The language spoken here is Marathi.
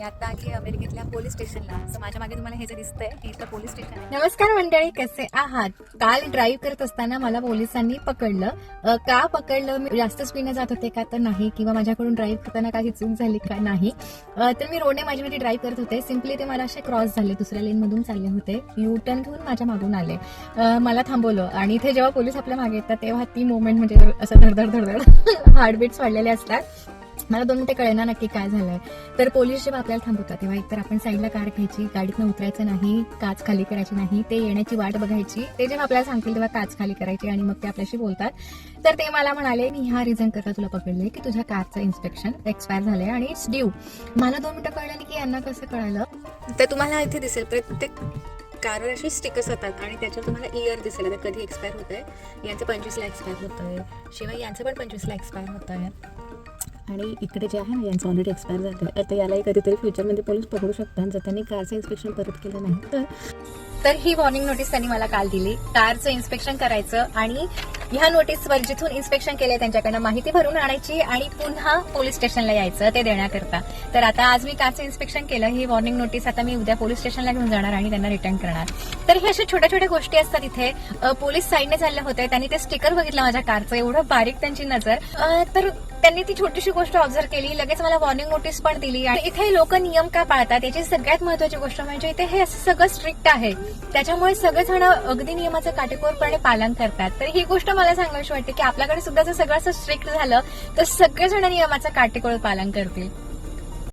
मी आता आली अमेरिकेतल्या पोलीस स्टेशनला. तर माझ्या मागे तुम्हाला हे जे दिसतंय हे इथलं पोलीस स्टेशन नमस्कार मंडळी कसे आहात? काल ड्राईव्ह करत असताना मला पोलिसांनी पकडलं. अ, का पकडलं? मी जास्त स्पीडने जात होते का तर नाही किंवा माझ्याकडून ड्राईव्ह करताना काही चूक झाली का नाही? अ, तर मी रोडने माझी माझी ड्राईव्ह करत होते. सिम्पली ते मला असे क्रॉस झाले दुसऱ्या लेन मधून चालले होते. यू टर्न घेऊन माझ्या मागून आले. अ, मला थांबवलं. आणि इथे जेव्हा पोलीस आपल्या मागे येतात तेव्हा ती मोमेंट म्हणजे असं धडधड धडधड हार्टबीट्स वाढलेले असतात. मला दोन मिनिटं कळेना नक्की काय झालंय. तर पोलीस जेव्हा आपल्याला थांबवतात तेव्हा एकतर आपण साईडला कार घ्यायची गाडीतनं उतरायचं नाही काच खाली करायची नाही ते येण्याची वाट बघायची. ते जेव्हा आपल्याला सांगतील तेव्हा काच खाली करायची आणि मग ते आपल्याशी बोलतात. तर ते मला म्हणाले मी ह्या रिझन करता तुला पकडले की तुझ्या कारचं इन्स्पेक्शन एक्सपायर झालंय आणि इट्स ड्यू मला दोन मिनिटं कळलं की यांना कसं कळलं. तर तुम्हाला इथे दिसेल प्रत्येक कारवर असे स्टिकर्स होतात आणि त्याच्यावर तुम्हाला इयर दिसेल. आता कधी एक्सपायर होत आहे यांचं पंचवीसला एक्सपायर होत आहे शिवाय यांचं पण पंचवीसला एक्सपायर होत आहे आणि इकडे जे आहे ना यांचं ऑलरेडी एक्सपायर झालं आहे आता यालाही कधीतरी फ्युचरमध्ये पोलीस पकडू शकतात. जर त्यांनी कारचं इन्स्पेक्शन परत केलं नाही तर? तर ही वॉर्निंग नोटीस त्यांनी मला काल दिली. कारचं इन्स्पेक्शन करायचं आणि ह्या नोटीसवर जिथून इन्स्पेक्शन केलंय त्यांच्याकडनं माहिती भरून आणायची आणि पुन्हा पोलीस स्टेशनला यायचं ते देण्याकरता. तर आता आज मी कारचं इन्स्पेक्शन केलं ही वॉर्निंग नोटीस आता मी उद्या पोलीस स्टेशनला घेऊन जाणार आणि त्यांना रिटर्न करणार. तर हे अशा छोट्या छोट्या गोष्टी असतात इथे. पोलीस साईडने चालले होते त्यांनी ते स्टिकर बघितलं माझ्या कारचं एवढं बारीक त्यांची नजर. तर त्यांनी ती छोटीशी गोष्ट ऑब्झर्व केली लगेच मला वॉर्निंग नोटीस पण दिली. आणि इथे लोक नियम का पाळतात याची सगळ्यात महत्वाची गोष्ट म्हणजे इथे हे असं सगळं स्ट्रिक्ट आहे. त्याच्यामुळे सगळेजण अगदी नियमाचं काटेकोरपणे पालन करतात. तर ही गोष्ट मला सांगायची वाटते की आपल्याकडे सुद्धा जर सगळं असं स्ट्रिक्ट झालं तर सगळेजण नियमाचं काटेकोर पालन करतील.